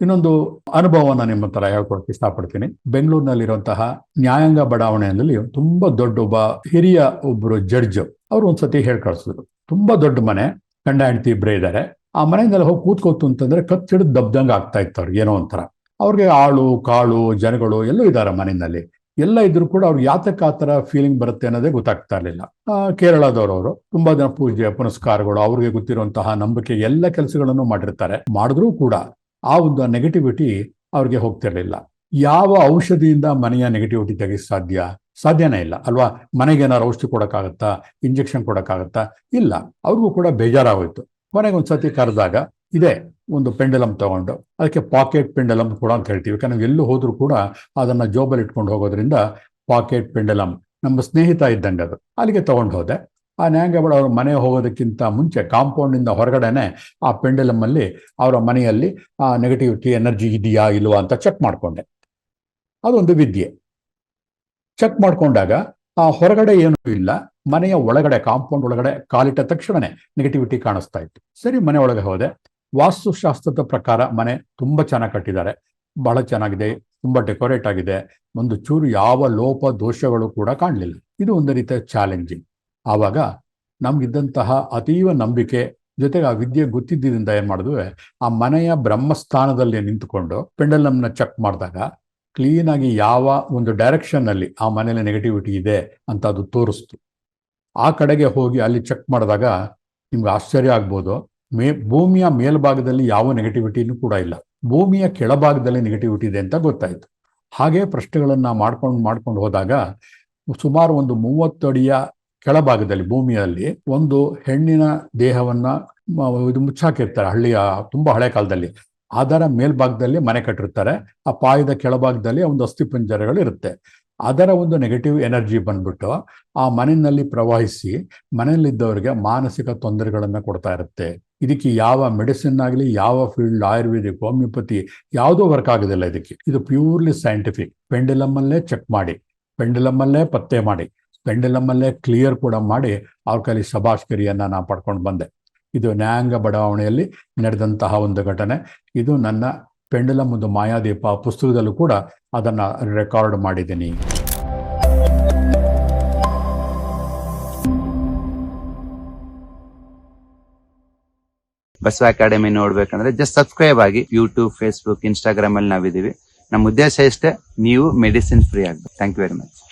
ಇನ್ನೊಂದು ಅನುಭವನ ನಿಮ್ಮ ಹತ್ರ ಹೇಳ್ಕೊಳಕ್ಕೆ ಇಷ್ಟಪಡ್ತೀನಿ. ಬೆಂಗಳೂರಿನಲ್ಲಿರುವಂತಹ ನ್ಯಾಯಾಂಗ ಬಡಾವಣೆಯಲ್ಲಿ ತುಂಬಾ ದೊಡ್ಡ ಒಬ್ಬ ಹಿರಿಯ ಒಬ್ಬರು ಜಡ್ಜ್, ಅವ್ರು ಒಂದ್ಸತಿ ಹೇಳಿ ಕಳ್ಸಿದ್ರು. ತುಂಬಾ ದೊಡ್ಡ ಮನೆ, ಗಂಡ, ಹೆಂಡತಿ ಇಬ್ಬರೇ ಇದ್ದಾರೆ ಆ ಮನೆಯಿಂದಲ್ಲ ಹೋಗಿ ಕೂತ್ಕೋತು ಅಂತಂದ್ರೆ ಕತ್ತಿಡಿದು ದಬ್ದಂಗ್ ಆಗ್ತಾ ಇತ್ತು ಅವ್ರಿಗೆ, ಏನೋ ಒಂಥರ. ಅವ್ರಿಗೆ ಆಳು, ಕಾಳು, ಜನಗಳು ಎಲ್ಲೂ ಇದ್ದಾರೆ ಮನೆಯಲ್ಲಿ ಎಲ್ಲ ಇದ್ರು ಕೂಡ ಅವ್ರಿಗೆ ಯಾತಕ್ಕೆ ಆ ಥರ ಫೀಲಿಂಗ್ ಬರುತ್ತೆ ಅನ್ನೋದೇ ಗೊತ್ತಾಗ್ತಾ ಇರಲಿಲ್ಲ. ಅವರು ತುಂಬಾ ಜನ ಪೂಜೆ, ಪುನಸ್ಕಾರಗಳು, ಅವ್ರಿಗೆ ಗೊತ್ತಿರುವಂತಹ ನಂಬಿಕೆ ಎಲ್ಲ ಕೆಲಸಗಳನ್ನು ಮಾಡಿರ್ತಾರೆ. ಮಾಡಿದ್ರೂ ಕೂಡ ಆ ಒಂದು ನೆಗೆಟಿವಿಟಿ ಅವ್ರಿಗೆ ಹೋಗ್ತಿರ್ಲಿಲ್ಲ. ಯಾವ ಔಷಧಿಯಿಂದ ಮನೆಯ ನೆಗೆಟಿವಿಟಿ ತೆಗೆಸ ಸಾಧ್ಯ? ಸಾಧ್ಯನೇ ಇಲ್ಲ. ಅಲ್ವಾ? ಮನೆಗೆ ಏನಾದ್ರು ಔಷಧಿ ಕೊಡೋಕ್ಕಾಗತ್ತಾ? ಇಂಜೆಕ್ಷನ್ ಕೊಡೋಕ್ಕಾಗತ್ತಾ? ಇಲ್ಲ. ಅವ್ರಿಗೂ ಕೂಡ ಬೇಜಾರಾಗೋಯ್ತು. ಕೊನೆಗೆ ಒಂದ್ಸತಿ ಕರೆದಾಗ ಇದೆ ಒಂದು ಪೆಂಡಲಮ್ ತಗೊಂಡು, ಅದಕ್ಕೆ ಪಾಕೆಟ್ ಪೆಂಡಲಮ್ ಕೂಡ ಅಂತ ಹೇಳ್ತೀವಿ. ಯಾಕಂದ್ರೆ ಎಲ್ಲೂ ಹೋದ್ರೂ ಕೂಡ ಅದನ್ನ ಜೋಬಲ್ಲಿ ಇಟ್ಕೊಂಡು ಹೋಗೋದ್ರಿಂದ ಪಾಕೆಟ್ ಪೆಂಡಲಮ್ ನಮ್ಮ ಸ್ನೇಹಿತ ಇದ್ದಂಗೆ ಅದು, ಅಲ್ಲಿಗೆ ತಗೊಂಡು ಹೋದೆ. ಆ ನ್ಯಾಂಗಬಡ ಅವರ ಮನೆ ಹೋಗೋದಕ್ಕಿಂತ ಮುಂಚೆ ಕಾಂಪೌಂಡಿಂದ ಹೊರಗಡೆನೆ ಆ ಪೆಂಡಲಮ್ ಅಲ್ಲಿ ಅವರ ಮನೆಯಲ್ಲಿ ಆ ನೆಗೆಟಿವಿಟಿ ಎನರ್ಜಿ ಇದೆಯಾ ಇಲ್ವಾ ಅಂತ ಚೆಕ್ ಮಾಡ್ಕೊಂಡೆ. ಅದೊಂದು ವಿದ್ಯೆ. ಚೆಕ್ ಮಾಡ್ಕೊಂಡಾಗ ಆ ಹೊರಗಡೆ ಏನೂ ಇಲ್ಲ, ಮನೆಯ ಒಳಗಡೆ ಕಾಂಪೌಂಡ್ ಒಳಗಡೆ ಕಾಲಿಟ್ಟ ತಕ್ಷಣನೇ ನೆಗೆಟಿವಿಟಿ ಕಾಣಿಸ್ತಾ ಇತ್ತು. ಸರಿ, ಮನೆ ಒಳಗೆ ಹೋದೆ. ವಾಸ್ತುಶಾಸ್ತ್ರದ ಪ್ರಕಾರ ಮನೆ ತುಂಬಾ ಚೆನ್ನಾಗಿ ಕಟ್ಟಿದ್ದಾರೆ. ಬಹಳ ಚೆನ್ನಾಗಿದೆ, ತುಂಬಾ ಡೆಕೋರೇಟ್ ಆಗಿದೆ. ಒಂದು ಚೂರು ಯಾವ ಲೋಪ ದೋಷಗಳು ಕೂಡ ಕಾಣಲಿಲ್ಲ. ಇದು ಒಂದು ರೀತಿಯ ಚಾಲೆಂಜಿಂಗ್ ಆವಾಗ ನಮಗಿದ್ದಂತಹ ಅತೀವ ನಂಬಿಕೆ ಜೊತೆಗೆ ಆ ವಿದ್ಯೆ ಗೊತ್ತಿದ್ದರಿಂದ ಏನು ಮಾಡಿದ್ವಿ, ಆ ಮನೆಯ ಬ್ರಹ್ಮಸ್ಥಾನದಲ್ಲಿ ನಿಂತುಕೊಂಡು ಪೆಂಡಲಮ್ನ ಚೆಕ್ ಮಾಡಿದಾಗ ಕ್ಲೀನಾಗಿ ಯಾವ ಒಂದು ಡೈರೆಕ್ಷನ್ನಲ್ಲಿ ಆ ಮನೇಲಿ ನೆಗೆಟಿವಿಟಿ ಇದೆ ಅಂತ ಅದು ತೋರಿಸ್ತು. ಆ ಕಡೆಗೆ ಹೋಗಿ ಅಲ್ಲಿ ಚೆಕ್ ಮಾಡಿದಾಗ ನಿಮ್ಗೆ ಆಶ್ಚರ್ಯ ಆಗ್ಬೋದು, ಮೇ, ಭೂಮಿಯ ಮೇಲ್ಭಾಗದಲ್ಲಿ ಯಾವ ನೆಗೆಟಿವಿಟಿನೂ ಕೂಡ ಇಲ್ಲ. ಭೂಮಿಯ ಕೆಳಭಾಗದಲ್ಲಿ ನೆಗೆಟಿವಿಟಿ ಇದೆ ಅಂತ ಗೊತ್ತಾಯ್ತು. ಹಾಗೆ ಪ್ರಶ್ನೆಗಳನ್ನು ಮಾಡ್ಕೊಂಡು ಮಾಡ್ಕೊಂಡು ಹೋದಾಗ ಸುಮಾರು ಒಂದು ಮೂವತ್ತು ಅಡಿಯ ಕೆಳಭಾಗದಲ್ಲಿ, ಭೂಮಿಯಲ್ಲಿ ಒಂದು ಹೆಣ್ಣಿನ ದೇಹವನ್ನ ಇದು ಮುಚ್ಚಾಕಿರ್ತಾರೆ, ಹಳ್ಳಿಯ, ತುಂಬಾ ಹಳೆ ಕಾಲದಲ್ಲಿ. ಅದರ ಮೇಲ್ಭಾಗದಲ್ಲಿ ಮನೆ ಕಟ್ಟಿರ್ತಾರೆ, ಆ ಪಾಯದ ಕೆಳಭಾಗದಲ್ಲಿ ಒಂದು ಅಸ್ಥಿಪಂಜರಗಳು ಇರುತ್ತೆ. ಅದರ ಒಂದು ನೆಗೆಟಿವ್ ಎನರ್ಜಿ ಬಂದ್ಬಿಟ್ಟು ಆ ಮನೆಯಲ್ಲಿ ಪ್ರವಹಿಸಿ, ಮನೆಯಲ್ಲಿದ್ದವರಿಗೆ ಮಾನಸಿಕ ತೊಂದರೆಗಳನ್ನ ಕೊಡ್ತಾ ಇರುತ್ತೆ. ಇದಕ್ಕೆ ಯಾವ ಮೆಡಿಸಿನ್ ಆಗಲಿ, ಯಾವ ಫೀಲ್ಡ್ ಆಯುರ್ವೇದಿಕ್ ಹೋಮಿಯೋಪತಿ ಯಾವುದೂ ವರ್ಕ್ ಆಗೋದಿಲ್ಲ ಇದಕ್ಕೆ. ಇದು ಪ್ಯೂರ್ಲಿ ಸೈಂಟಿಫಿಕ್ ಪೆಂಡಿಲಮ್ ಅಲ್ಲೇ ಚೆಕ್ ಮಾಡಿ. ಪೆಂಡಿಲಮ್ ಅಲ್ಲೇ ಪತ್ತೆ ಮಾಡಿ. ಪೆಂಡಿಲಮ್ ಅಲ್ಲೇ ಕ್ಲಿಯರ್ ಕೂಡ ಮಾಡಿ ಅವ್ರ ಕೈಲಿ ಸಭಾಷ್ಕರಿಯನ್ನು ನಾನು ಪಡ್ಕೊಂಡು ಬಂದೆ. ಇದು ನ್ಯಾಯಾಂಗ ಬಡಾವಣೆಯಲ್ಲಿ ನಡೆದಂತಹ ಒಂದು ಘಟನೆ. ಇದು ನನ್ನ ಪೆಂಡಲಮ್ ಒಂದು ಮಾಯಾದೀಪ ಪುಸ್ತಕದಲ್ಲೂ ಕೂಡ ಅದನ್ನು ರೆಕಾರ್ಡ್ ಮಾಡಿದ್ದೀನಿ. ಬಸವ ಅಕಾಡೆಮಿ ನೋಡ್ಬೇಕಂದ್ರೆ ಜಸ್ಟ್ ಸಬ್ಸ್ಕ್ರೈಬ್ ಆಗಿ ಯೂಟ್ಯೂಬ್ ಫೇಸ್ಬುಕ್ ಇನ್ಸ್ಟಾಗ್ರಾಮ್ ಅಲ್ಲಿ ನಾವಿದೀವಿ ನಮ್ಮ ಉದ್ದೇಶ ಇಷ್ಟೇ, ನೀವು ಮೆಡಿಸಿನ್ ಫ್ರೀ ಆಗ್ಬೇಕು. Thank you very much